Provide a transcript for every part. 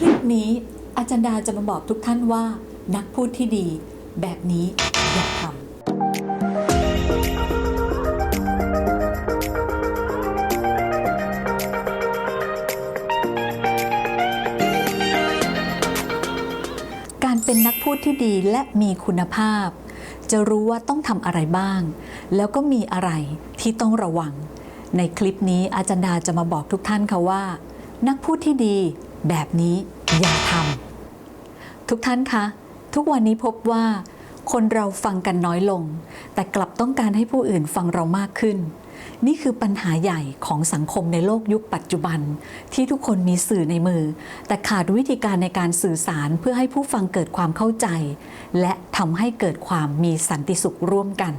คลิปนี้อาจารย์ดาจะมาบอกทุกท่านว่า นักพูดที่ดีแบบนี้อย่าทำการเป็นนักพูดที่ดีและมีคุณภาพ จะรู้ว่าต้องทำอะไรบ้าง แล้วก็มีอะไรที่ต้องระวัง ในคลิปนี้อาจารย์ดาจะมาบอกทุกท่านค่ะว่า นักพูดที่ดี แบบนี้อย่าทำทุกท่านคะทุกวันนี้พบว่า คนเราฟังกันน้อยลง แต่กลับต้องการให้ผู้อื่นฟังเรามากขึ้น นี่คือปัญหาใหญ่ของสังคมในโลกยุคปัจจุบัน ที่ทุกคนมีสื่อในมือ แต่ขาดวิธีการในการสื่อสารเพื่อให้ผู้ฟังเกิดความเข้าใจ และทำให้เกิดความมีสันติสุขร่วมกัน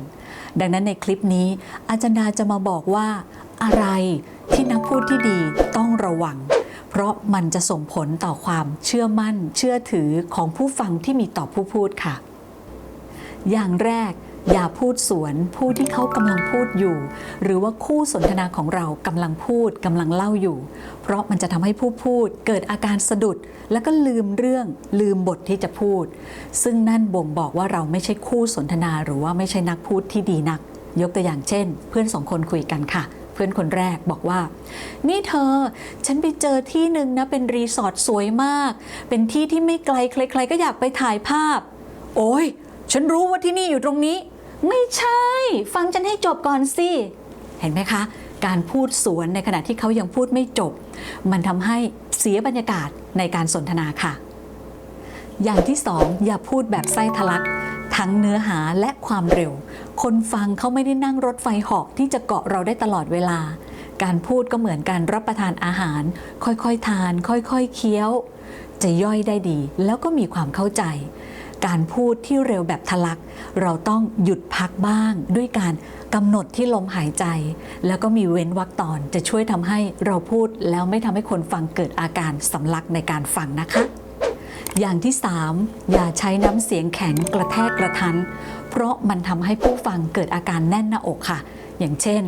ดังนั้นในคลิปนี้ อาจารย์ดาจะมาบอกว่า อะไรที่นักพูดที่ดีต้องระวัง เพราะมันจะส่งผลต่อความเชื่อมั่น เชื่อถือของผู้ฟังที่มีต่อผู้พูดค่ะ อย่างแรกอย่าพูดสวนผู้ที่เขากำลังพูดอยู่ หรือว่าคู่สนทนาของเรากำลังพูดกำลังเล่าอยู่ เพราะมันจะทำให้ผู้พูดเกิดอาการสะดุด แล้วก็ลืมเรื่องลืมบทที่จะพูด ซึ่งนั่นบ่งบอกว่าเราไม่ใช่คู่สนทนาหรือว่าไม่ใช่นักพูดที่ดีนัก ยกตัวอย่างเช่น เพื่อนสองคนคุยกันค่ะ พื่อนคนแรกบอกว่า นี่เธอ ฉันไปเจอที่หนึ่งนะ เป็นรีสอร์ทสวยมาก เป็นที่ที่ไม่ไกลใครๆก็อยากไปถ่ายภาพ โอ้ยฉันรู้ว่าที่นี่อยู่ตรงนี้ ไม่ใช่ ฟังฉันให้จบก่อนสิ เห็นไหมคะ การพูดสวนในขณะที่เขายังพูดไม่จบ มันทำให้เสียบรรยากาศในการสนทนาค่ะ อย่างที่สองอย่าพูดแบบไส้ทะลัก ทั้งเนื้อหาและความเร็ว คนฟังเขาไม่ได้นั่งรถไฟหอกที่จะเกาะเราได้ตลอดเวลา การพูดก็เหมือนการรับประทานอาหาร ค่อยๆทาน ค่อยๆเคี้ยว จะย่อยได้ดี แล้วก็มีความเข้าใจ การพูดที่เร็วแบบทะลัก เราต้องหยุดพักบ้าง ด้วยการกำหนดที่ลมหายใจ แล้วก็มีเว้นวรรคตอนจะช่วยทำให้เราพูดแล้วไม่ทำให้คนฟังเกิดอาการสำลักในการฟังนะคะ อย่างที่ 3 อย่าใช้น้ำเสียงแข็งกระแทกกระทัน เพราะมันทำให้ผู้ฟังเกิดอาการแน่นหน้าอกค่ะ อย่างเช่น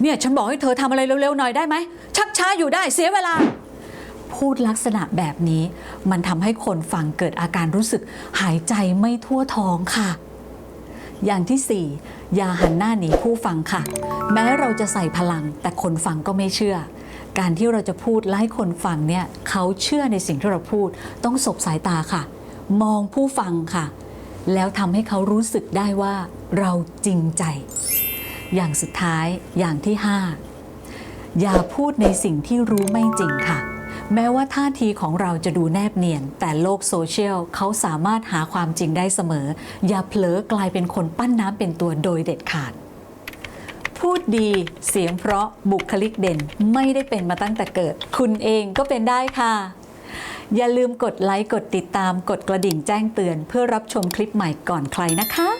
เนี่ยฉันบอกให้เธอทำอะไรเร็วๆหน่อยได้ไหม ชักช้าอยู่ได้เสียเวลา พูดลักษณะแบบนี้ มันทำให้คนฟังเกิดอาการรู้สึกหายใจไม่ทั่วท้องค่ะอย่างที่ 4 อย่าหันหน้าหนีผู้ฟังค่ะ แม้เราจะใส่พลังแต่คนฟังก็ไม่เชื่อ การที่เราจะพูดไล่คนฟังเนี่ยเขาเชื่อในสิ่งที่เราพูด ต้องสบสายตาค่ะ มองผู้ฟังค่ะ แล้วทำให้เขารู้สึกได้ว่าเราจริงใจ อย่างสุดท้ายอย่างที่ 5 อย่าพูดในสิ่งที่รู้ไม่จริงค่ะ แม้ว่าท่าทีของเราจะดูแนบเนียน แต่โลกโซเชียลเขาสามารถหาความจริงได้เสมอ อย่าเผลอกลายเป็นคนปั้นน้ำเป็นตัวโดยเด็ดขาด พูดดีเสียงเพราะบุคลิกเด่นไม่ได้เป็นมาตั้งแต่เกิด คุณเองก็เป็นได้ค่ะ อย่าลืมกดไลค์กดติดตามกดกระดิ่งแจ้งเตือน เพื่อรับชมคลิปใหม่ก่อนใครนะคะ